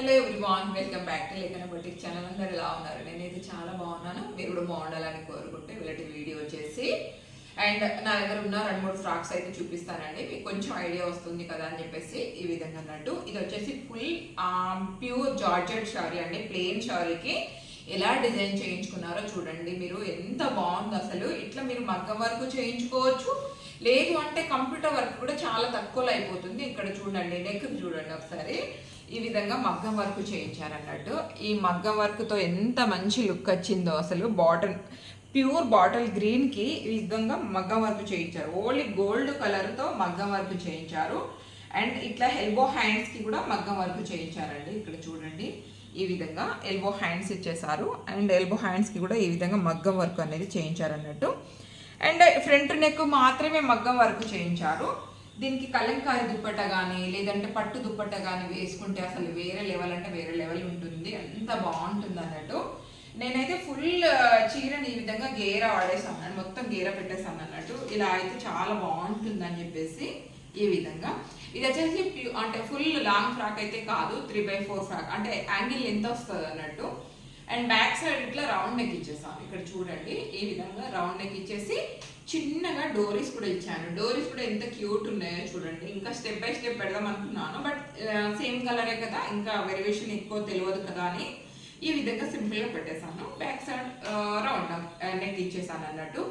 Hello everyone welcome back to Lekhana boutique channel అందరు ఎలా ఉన్నారు? నేనైతే చాలా బాగున్నాను. మీరు కూడా బాగుండాలని కోరుకుంటే వీళ్ళటి వీడియో వచ్చేసి అండ్ నా దగ్గర ఉన్న రెండు మూడు ఫ్రాక్స్ అయితే చూపిస్తానండి. మీకు కొంచెం ఐడియా వస్తుంది కదా అని చెప్పేసి ఈ విధంగా అన్నట్టు. ఇది వచ్చేసి ఫుల్ ప్యూర్ జార్జెట్ షారీ అండి. ప్లెయిన్ షారీకి ఎలా డిజైన్ చేయించుకున్నారో చూడండి మీరు. ఎంత బాగుంది అసలు. ఇట్లా మీరు మగ్గం వరకు చేయించుకోవచ్చు. లేదు అంటే కంప్యూటర్ వర్క్ కూడా చాలా తక్కువలో అయిపోతుంది. ఇక్కడ చూడండి నెక్ చూడండి ఒకసారి. ఈ విధంగా మగ్గం వర్క్ చేయించారన్నట్టు. ఈ మగ్గం వర్క్తో ఎంత మంచి లుక్ వచ్చిందో అసలు బాటల్ ప్యూర్ బాటిల్ గ్రీన్కి ఈ విధంగా మగ్గం వర్క్ చేయించారు. ఓన్లీ గోల్డ్ కలర్తో మగ్గం వర్క్ చేయించారు. అండ్ ఇట్లా ఎల్బో హ్యాండ్స్కి కూడా మగ్గం వర్క్ చేయించారండి. ఇక్కడ చూడండి. ఈ విధంగా ఎల్బో హ్యాండ్స్ ఇచ్చేసారు అండ్ ఎల్బో హ్యాండ్స్కి కూడా ఈ విధంగా మగ్గం వర్క్ అనేది చేయించారు అన్నట్టు అండ్ ఫ్రంట్ నెక్ మాత్రమే మగ్గం వర్క్ చేయించారు. దీనికి కలంకారి దుప్పట కానీ లేదంటే పట్టు దుప్పట కానీ వేసుకుంటే అసలు వేరే లెవెల్ అంటే వేరే లెవెల్ ఉంటుంది. అంత బాగుంటుంది అన్నట్టు. నేనైతే ఫుల్ చీరని ఈ విధంగా గేర వాడేసాను. మొత్తం గేర పెట్టేసాను అన్నట్టు. ఇలా అయితే చాలా బాగుంటుంది అని చెప్పేసి ఈ విధంగా. ఇది వచ్చేసి అంటే ఫుల్ లాంగ్ ఫ్రాక్ అయితే కాదు త్రీ బై ఫోర్ ఫ్రాక్ అంటే యాంగిల్ ఎంత వస్తుంది అన్నట్టు. అండ్ బ్యాక్ సైడ్ ఇట్లా రౌండ్ నెక్ ఇచ్చేసాను. ఇక్కడ చూడండి. ఈ విధంగా రౌండ్ నెక్ ఇచ్చేసి చిన్నగా డోరీస్ కూడా ఇచ్చాను. డోరీస్ కూడా ఎంత క్యూట్ ఉన్నాయో చూడండి. ఇంకా స్టెప్ బై స్టెప్ పెడదాం అనుకున్నాను. బట్ సేమ్ కలరే కదా. ఇంకా వెరివేషన్ ఎక్కువ తెలియదు కదా అని ఈ విధంగా సింపుల్గా పెట్టేశాను. బ్యాక్ సైడ్ రౌండ్ నెక్ ఇచ్చేసాను అన్నట్టు.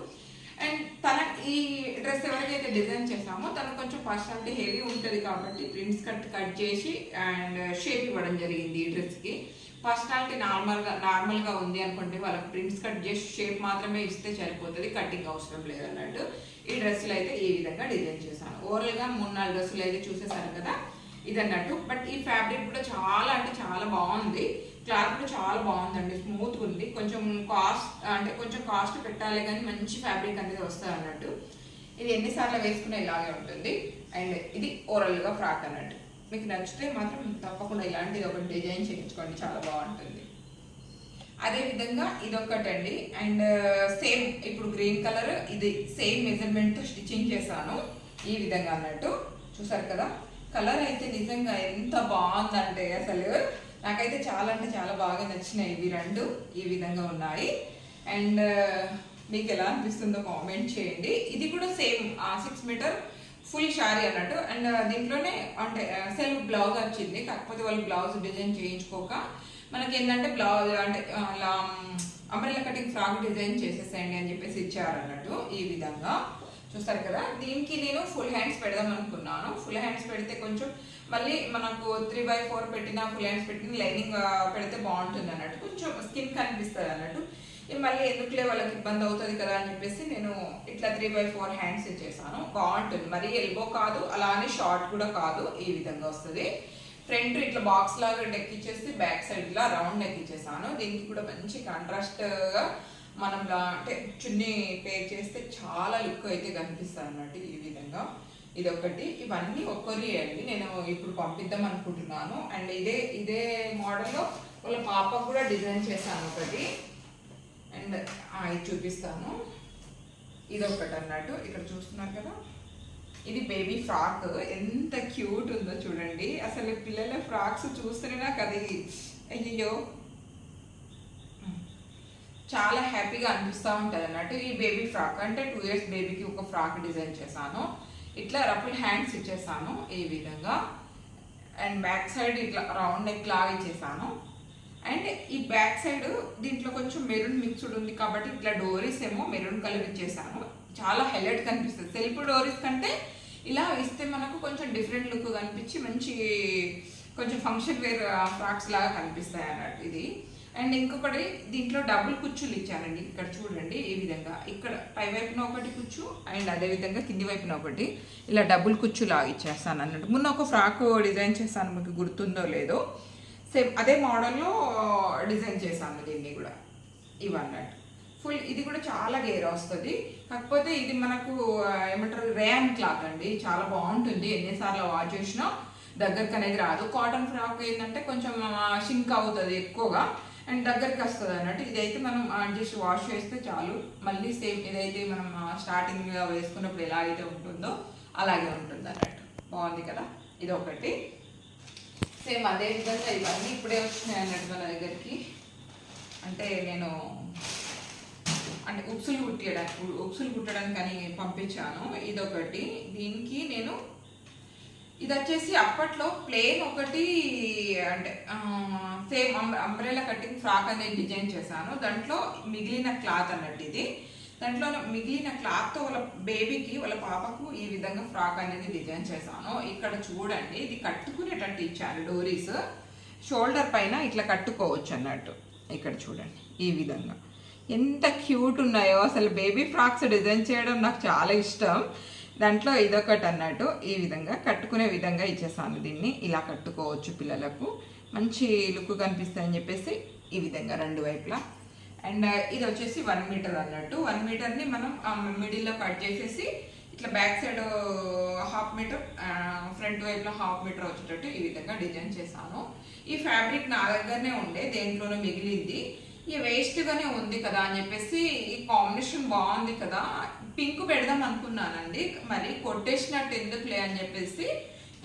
అండ్ తన ఈ డ్రెస్ ఎవరికైతే డిజైన్ చేసామో తను కొంచెం పర్సనాలిటీ హెవీ ఉంటుంది కాబట్టి ప్రింట్స్ కట్ కట్ చేసి అండ్ షేప్ ఇవ్వడం జరిగింది ఈ డ్రెస్కి. పర్సనాలిటీ నార్మల్గా నార్మల్గా ఉంది అనుకుంటే వాళ్ళకి ప్రింట్స్ కట్ జస్ట్ షేప్ మాత్రమే ఇస్తే సరిపోతుంది కటింగ్ అవసరం లేదు అన్నట్టు ఈ డ్రెస్సులు అయితే ఈ విధంగా డిజైన్ చేశాను. ఓవరాల్గా మూడు నాలుగు డ్రెస్సులు అయితే చూసేసారు కదా ఇది అన్నట్టు బట్ ఈ ఫ్యాబ్రిక్ కూడా చాలా అంటే చాలా బాగుంది. క్లాత్ కూడా చాలా బాగుందండి స్మూత్ ఉంది. కొంచెం కాస్ట్ అంటే కొంచెం కాస్ట్ పెట్టాలి కానీ మంచి ఫ్యాబ్రిక్ అనేది వస్తుంది అన్నట్టు. ఇది ఎన్నిసార్లు వేసుకునే ఇలాగే ఉంటుంది. అండ్ ఇది ఓవరాల్గా ఫ్రాక్ అన్నట్టు. మీకు నచ్చితే మాత్రం తప్పకుండా ఇలాంటిది ఒక డిజైన్ చేయించుకోండి చాలా బాగుంటుంది. అదే విధంగా ఇది ఒకటండి అండ్ సేమ్ ఇప్పుడు గ్రీన్ కలర్ ఇది సేమ్ మెజర్మెంట్తో స్టిచ్చింగ్ చేశాను. ఈ విధంగా అన్నట్టు. చూసారు కదా? కలర్ అయితే నిజంగా ఎంత బాగుందంటే అసలు. నాకైతే చాలా అంటే చాలా బాగా నచ్చినాయి ఇవి రెండు. ఈ విధంగా ఉన్నాయి. అండ్ మీకు ఎలా అనిపిస్తుందో కామెంట్ చేయండి. ఇది కూడా same six metre full sari అన్నట్టు. అండ్ దీంట్లోనే అంటే సెల్ఫ్ బ్లౌజ్ వచ్చింది. కాకపోతే వాళ్ళు బ్లౌజ్ డిజైన్ చేయించుకోక మనకి ఏంటంటే బ్లౌజ్ అంటే అలా అంబ్రెల్లా కటింగ్ ఫ్రాక్ డిజైన్ చేసేసేయండి అని చెప్పేసి ఇచ్చారు అన్నట్టు ఈ విధంగా. చూస్తారు కదా? దీనికి నేను ఫుల్ హ్యాండ్స్ పెడదాం అనుకున్నాను. ఫుల్ హ్యాండ్స్ పెడితే కొంచెం మళ్ళీ మనకు త్రీ బై ఫోర్ పెట్టిన ఫుల్ హ్యాండ్స్ పెట్టిన లైనింగ్ పెడితే బాగుంటుంది అన్నట్టు. కొంచెం స్కిన్ కనిపిస్తుంది అన్నట్టు. మళ్ళీ ఎందుకులే వాళ్ళకి ఇబ్బంది అవుతుంది కదా అని చెప్పేసి నేను ఇట్లా త్రీ బై ఫోర్ హ్యాండ్స్ ఇచ్చేసాను బాగుంటుంది. మరి ఎల్బో కాదు అలానే షార్ట్ కూడా కాదు ఈ విధంగా వస్తుంది. ఫ్రంట్ ఇట్లా బాక్స్ లాగా నెక్ ఇచ్చేసి బ్యాక్ సైడ్ ఇలా రౌండ్ నెక్ ఇచ్చేసాను దీనికి కూడా మంచి కాంట్రాస్ట్గా మనం అంటే చున్నీ పేర్ చేస్తే చాలా లుక్ అయితే కనిపిస్తుంది అన్నట్టు ఈ విధంగా. ఇది ఒకటి ఇవన్నీ ఒక్కరి అండి. నేను ఇప్పుడు పంపిద్దాం అనుకుంటున్నాను. అండ్ ఇదే ఇదే మోడల్లో వాళ్ళ పాపకు కూడా డిజైన్ చేశాను ఒకటి. అండ్ ఇది చూపిస్తాను. ఇది ఒకటి అన్నట్టు ఇక్కడ చూస్తున్నారు కదా. ఇది బేబీ ఫ్రాక్. ఎంత క్యూట్ ఉందో చూడండి. అసలు పిల్లల ఫ్రాక్స్ చూస్తేనే నాకు అది అయ్యో చాలా హ్యాపీగా అనిపిస్తూ ఉంటుంది అన్నట్టు ఈ బేబీ ఫ్రాక్. అంటే టూ ఇయర్స్ బేబీకి ఒక ఫ్రాక్ డిజైన్ చేశాను. ఇట్లా రఫుల్ హ్యాండ్స్ ఇచ్చేసాను ఈ విధంగా. అండ్ బ్యాక్ సైడ్ ఇట్లా రౌండ్ నెక్ లాగా ఇచ్చేసాను అండ్ ఈ బ్యాక్ సైడ్ దీంట్లో కొంచెం మెరూన్ మిక్స్డ్ ఉంది కాబట్టి ఇట్లా డోరీస్ ఏమో మెరూన్ కలర్ ఇచ్చేసాను చాలా హైలైట్ కనిపిస్తుంది. సెల్ఫ్ డోరీస్ కంటే ఇలా ఇస్తే మనకు కొంచెం డిఫరెంట్ లుక్ కనిపించి మంచి కొంచెం ఫంక్షన్ వేర్ ఫ్రాక్స్ లాగా కనిపిస్తాయి అన్నట్టు ఇది. అండ్ ఇంకొకటి దీంట్లో డబుల్ కుచ్చులు ఇచ్చారండి. ఇక్కడ చూడండి ఈ విధంగా. ఇక్కడ పై వైపున ఒకటి కుచ్చు అండ్ అదే విధంగా కింది వైపున ఒకటి. ఇలా డబుల్ కుచ్చులాగా ఇచ్చేస్తాను అన్నట్టు. మొన్న ఒక ఫ్రాక్ డిజైన్ చేస్తాను మీకు గుర్తుందో లేదో. సేమ్ అదే మోడల్లో డిజైన్ చేశాను దీన్ని కూడా. ఇవన్నట్టు ఫుల్ ఇది కూడా చాలా గేర్ వస్తుంది. కాకపోతే ఇది మనకు ఏమంటారు ర్యాన్ క్లాత్ అండి. చాలా బాగుంటుంది. ఎన్నిసార్లు వాష్ చేసినా దగ్గరికి అనేది రాదు. కాటన్ ఫ్రాక్ ఏంటంటే కొంచెం షింక్ అవుతుంది ఎక్కువగా. అండ్ దగ్గరికి వస్తుంది అన్నట్టు. ఇదైతే మనం జస్ట్ వాష్ చేస్తే చాలు. మళ్ళీ సేమ్ ఇదైతే మనం స్టార్టింగ్గా వేసుకున్నప్పుడు ఎలా అయితే ఉంటుందో అలాగే ఉంటుంది అన్నట్టు. బాగుంది కదా? ఇది ఒకటి సేమ్ అదే విధంగా ఇవన్నీ ఇప్పుడే వచ్చినాయి అన్నట్టు మన దగ్గరికి. అంటే నేను అంటే ఉక్సులు కుట్టడానికి ఉక్సులు కుట్టడానికి అని పంపించాను. ఇదొకటి. దీనికి నేను ఇది వచ్చేసి అప్పట్లో ప్లేన్ ఒకటి అంటే సేమ్ అంబ్రెలా కటింగ్ ఫ్రాక్ అనేది డిజైన్ చేశాను. దాంట్లో మిగిలిన క్లాత్ అన్నట్టు ఇది. దాంట్లో మిగిలిన క్లాత్తో వాళ్ళ బేబీకి వాళ్ళ పాపకు ఈ విధంగా ఫ్రాక్ అనేది డిజైన్ చేశాను. ఇక్కడ చూడండి ఇది కట్టుకునేటట్టు ఇచ్చాను డోరీస్. షోల్డర్ పైన ఇట్లా కట్టుకోవచ్చు అన్నట్టు. ఇక్కడ చూడండి ఈ విధంగా. ఎంత క్యూట్ ఉన్నాయో అసలు బేబీ ఫ్రాక్స్ డిజైన్ చేయడం నాకు చాలా ఇష్టం. దాంట్లో ఇదొకటి అన్నట్టు ఈ విధంగా కట్టుకునే విధంగా ఇచ్చేసాను దీన్ని. ఇలా కట్టుకోవచ్చు పిల్లలకు. మంచి లుక్ కనిపిస్తాయని చెప్పేసి ఈ విధంగా రెండు వైపులా అండ్ uh, ఇది వచ్చేసి వన్ మీటర్ అన్నట్టు. వన్ మీటర్ని మనం మిడిల్లో కట్ చేసేసి ఇట్లా back side half metre front వైపులో half metre వచ్చేటట్టు ఈ విధంగా డిజైన్ చేశాను. ఈ ఫ్యాబ్రిక్ నా దగ్గరనే ఉండే దేంట్లోనే మిగిలింది. ఈ వేస్ట్గానే ఉంది కదా అని చెప్పేసి ఈ కాంబినేషన్ బాగుంది కదా. పింక్ పెడదాం అనుకున్నానండి మరి కొట్టేసినట్టు ఎందుకులే అని చెప్పేసి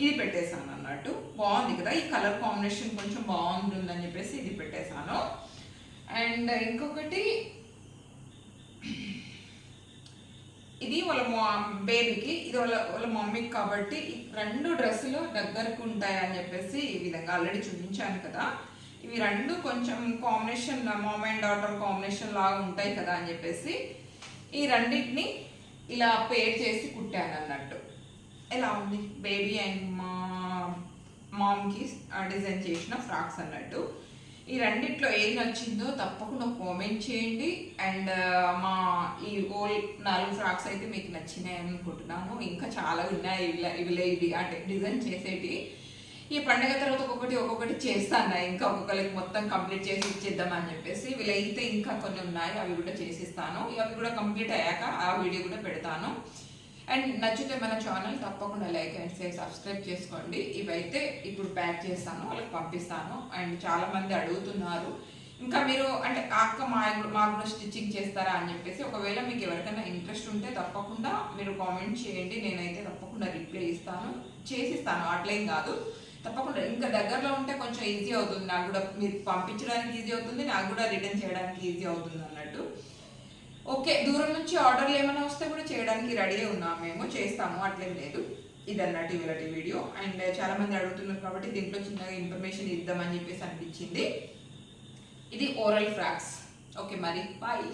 ఇది పెట్టేశాను అన్నట్టు. బాగుంది కదా ఈ కలర్ కాంబినేషన్ కొంచెం బాగుంటుందని చెప్పేసి ఇది పెట్టేశాను. అండ్ ఇంకొకటి ఇది వాళ్ళ మా బేబీకి ఇది వాళ్ళ వాళ్ళ మమ్మీకి కాబట్టి రెండు డ్రెస్సులు దగ్గరకు ఉంటాయి అని చెప్పేసి ఈ విధంగా ఆల్రెడీ చూపించాను కదా. ఇవి రెండు కొంచెం combination mom and daughter combination లాగా ఉంటాయి కదా అని చెప్పేసి ఈ రెండింటిని ఇలా పేర్ చేసి కుట్టాను అన్నట్టు. ఎలా ఉంది? బేబీ అండ్ మా మామ్కి డిజైన్ చేసిన ఫ్రాక్స్ అన్నట్టు. ఈ రెండిట్లో ఏది నచ్చిందో తప్పకుండా కామెంట్ చేయండి. అండ్ uh, మా ఈ ఓల్ నాలుగు ఫ్రాక్స్ అయితే మీకు నచ్చినాయి అనుకుంటున్నాను ఇంకా చాలా ఉన్నాయి. ఇవిలే ఇవి అంటే డిజైన్ చేసేటి. ఈ పండగ తర్వాత ఒక్కొక్కటి ఒక్కొక్కటి చేస్తాను. ఇంకా ఒక్కొక్కరికి మొత్తం కంప్లీట్ చేసి ఇచ్చేద్దామని చెప్పేసి వీలైతే ఇంకా కొన్ని ఉన్నాయి. అవి కూడా చేసిస్తాను. అవి కూడా కంప్లీట్ అయ్యాక ఆ వీడియో కూడా పెడతాను. అండ్ నచ్చితే మన ఛానల్ తప్పకుండా లైక్ అండ్ షేర్ సబ్స్క్రైబ్ చేసుకోండి. ఇవైతే ఇప్పుడు ప్యాక్ చేస్తాను వాళ్ళకి పంపిస్తాను. అండ్ చాలా మంది అడుగుతున్నారు ఇంకా మీరు అంటే అక్క మా మాకు కూడా స్టిచ్చింగ్ చేస్తారా అని చెప్పేసి ఒకవేళ మీకు ఎవరికైనా ఇంట్రెస్ట్ ఉంటే తప్పకుండా మీరు కామెంట్ చేయండి. నేనైతే తప్పకుండా రిప్లై ఇస్తాను చేసిస్తాను. అట్లేం కాదు. తప్పకుండా ఇంకా దగ్గరలో ఉంటే కొంచెం ఈజీ అవుతుంది. నాకు కూడా మీరు పంపించడానికి ఈజీ అవుతుంది నాకు కూడా రిటర్న్ చేయడానికి ఈజీ అవుతుంది అన్నట్టు. ఓకే దూరం నుంచి ఆర్డర్లు ఏమైనా వస్తే కూడా చేయడానికి రెడీ ఉన్నాం మేము చేస్తాము అట్లేం లేదు. ఇది అన్నట్టు ఇవాళ వీడియో. అండ్ చాలా మంది అడుగుతున్నారు కాబట్టి దీంట్లో చిన్నగా ఇన్ఫర్మేషన్ ఇద్దామని చెప్పేసి అనిపించింది. ఇది ఓరల్ ఫ్రాక్స్. ఓకే మరి బాయ్